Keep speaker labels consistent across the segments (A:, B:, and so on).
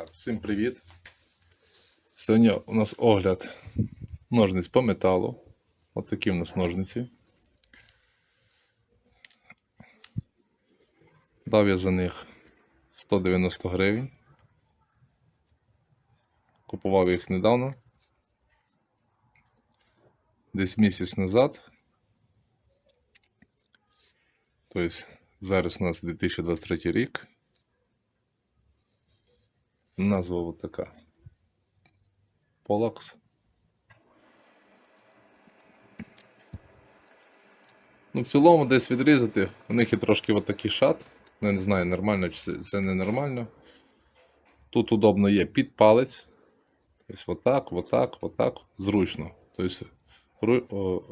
A: Так, всім привіт. Сьогодні у нас огляд ножниць по металу. Ось такі у нас ножниці. Дав я за них 190 гривень. Купував їх недавно. Десь місяць назад. Тобто зараз у нас 2023 рік. Назва вот така. Полакс. Ну, в цілому десь відрізати. У них є трошки от такий шат. Ну, Я не знаю, нормально чи це, це не нормально. Тут удобно є під палець. Тобто отак, отак, отак. Зручно. Тобто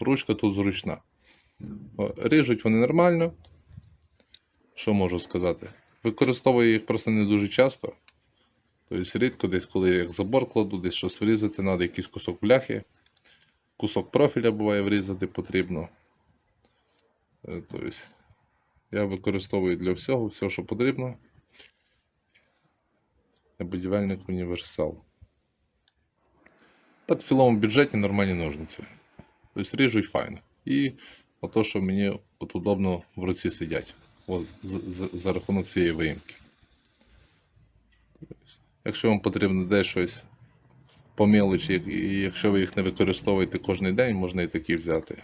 A: ручка тут зручна. Ріжуть вони нормально. Що можу сказати? Використовую їх просто не дуже часто. Тобто рідко десь, коли я як забор кладу, десь щось врізати, треба якийсь кусок бляхи. Кусок профіля буває врізати потрібно. Е, Тобто я використовую для всього, все, що потрібно. Я будівельник універсал. Так, в цілому бюджеті нормальні ножниці. Тобто ріжуть файно. І ото, що мені от удобно в руці сидять. От, за, за, за рахунок цієї виїмки. Якщо вам потрібно десь щось по і якщо ви їх не використовуєте кожен день, можна і такі взяти.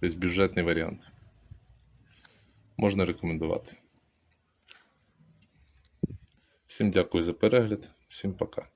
A: Тобто бюджетний варіант. Можна рекомендувати. Всім дякую за перегляд, всім пока.